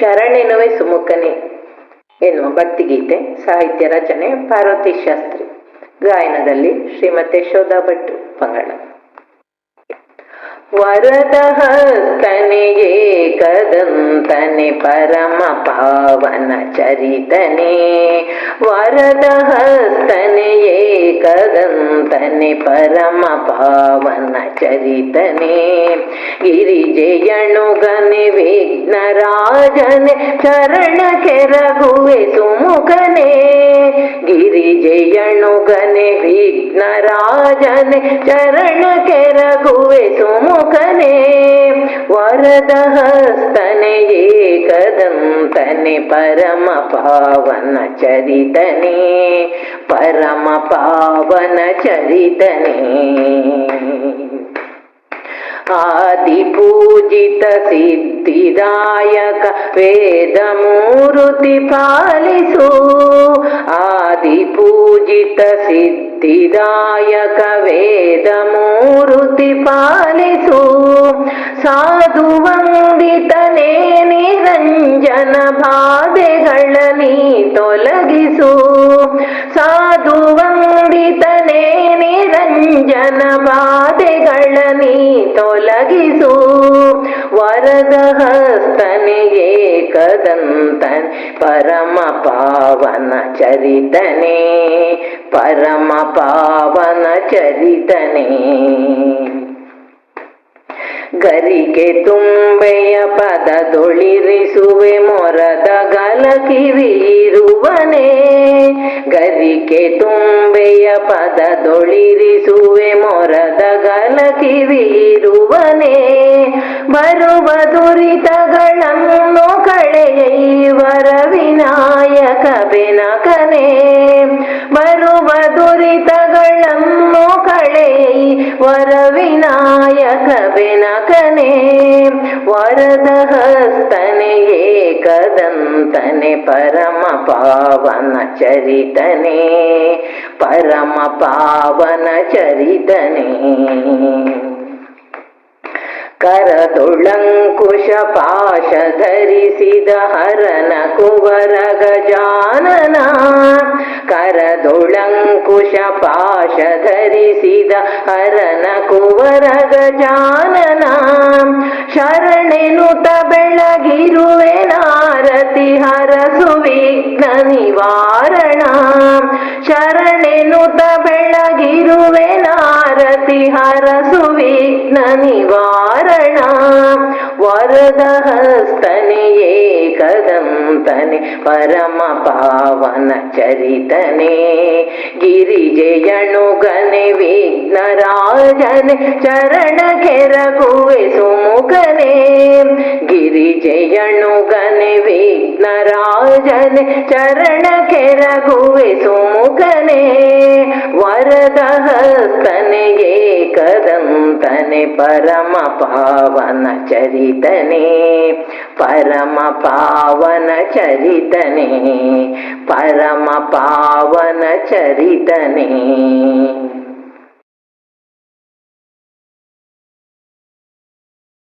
ಶರಣೆನುವೆ ಸುಮುಖನೆ ಎನ್ನುವ ಭಕ್ತಿಗೀತೆ, ಸಾಹಿತ್ಯ ರಚನೆ, ಪಾರ್ವತಿ ಶಾಸ್ತ್ರಿ. ಗಾಯನದಲ್ಲಿ ಶ್ರೀಮತಿ ಯಶೋಧಾ ಭಟ್ ಪಂಗಡ. ವರದ ಹಸ್ತನೆಯೇ ಕದಂತನೆ ಪರಮ ಪಾವನ ಚರಿತನೆ. ವರದ ಹಸ್ತನೆಯೇ ಕದಂತನೆ ಪರಮ ಪಾವನ ಚರಿತನೆ. ಗಿರಿಜೆಯಣುಗನೆ ವಿಘ್ನರಾಜನೆ ಚರಣ ಕೆರಗುವೆ ಸುಮುಖನೆ. ವಿಘ್ನ ವಿಘ್ನರಾಜನೆ ಚರಣ ಕೆರಗುವೆ ಸುಮುಖನೆ. ವರದ ಹಸ್ತನೆ ಏಕದಂತನೆ ಪರಮ ಪಾವನ ಚರಿತನೆ. ಪರಮ ಪಾವನ ಚರಿತನೆ. ಆದಿಪೂಜಿತ ಸಿದ್ಧಿದಾಯಕ ವೇದ ಮೂರುತಿ ಪಾಲಿಸು. ಆದಿಪೂಜಿತ ಸಿದ್ಧಿದಾಯಕ ವೇದ ಮೂರುತಿ ಪಾಲಿಸು. ಸಾಧು ವಂದಿತನೇ ನಿರಂಜನ ನೀ ತೊಲಗಿಸು. ಸಾಧು ವಂದಿತನೇ ನಿರಂಜನ ಬಾಧೆಗಳಲ್ಲಿ ತೊಲಗಿಸು, ವರದ ಹಸ್ತನಿಗೆ ಕದಂತನ್ ಪರಮ ಪಾವನ ಚರಿತನೆ, ಪರಮ ಪಾವನ ಚರಿತನೆ. ಗರಿಗೆ ತುಂಬೆಯ ಪದದೊಳಿರಿಸುವೆ ಮೊರದ ಗಲಕಿರಿರುವನೆ ಗರಿಕೆ ತುಂಬೆಯ ಪದದೊಳಿರಿಸುವೆ ಮೊರದ ಗಲಕಿರಿರುವನೆ ಬರುವ ದುರಿತಗಳನ್ನು ಬೆನಕನೆ ವರದ ಹಸ್ತನೆ ಏಕದಂತನೆ, ಪರಮ ಪಾವನ ಚರಿತನೆ, ಪರಮ ಪಾವನ ಚರಿತನೆ. ಕರದೊಳಂಕುಶ ಪಾಶ ಧರಿಸಿದ ಹರನ ಕುವರ ಗಜಾನನ, ಕರದೊಳಂಕುಶ ಪಾಶ ಧರಿಸಿದ ಹರನ ಕುವರ ಗಜಾನನ. ಶರಣೆನುತ ಬೆಳಗಿರುವೆ ನಾರತಿ ಹರಸು ವಿಘ್ನ ನಿವಾರಣ ಶರಣೆನುತ ಬೆಳಗಿರುವೆ ನಾರತಿ ಹರಸು ವಿಘ್ನ ನಿವಾರಣ ವರದ ಹಸ್ತನೆಯೇ ಕದಂತನೆ ಪರಮ ಪಾವನ ಚರಿತನೆ. ಗಿರಿಜೆಯಣುಗನೆ ವಿಘ್ನರಾಜನೆ ಚರಣ ಕೆರಗುವೆ ಸುಮುಖನೆ ಗಿರಿಜೆಯಣುಗನೆ ವಿಘ್ನರಾಜನೆ ಚರಣ ಕೆರಗುವೆ ಸುಮುಖನೆ ವರದ ಹಸ್ತನೆಯೇ ಕದಂತನೆ ಪರಮ ಪಾವನ ಚರಿತನೆ ಪರಮ ಪಾವನ ಚರಿತನೆ ಪರಮ ಪಾವನ ಚರಿತನೆ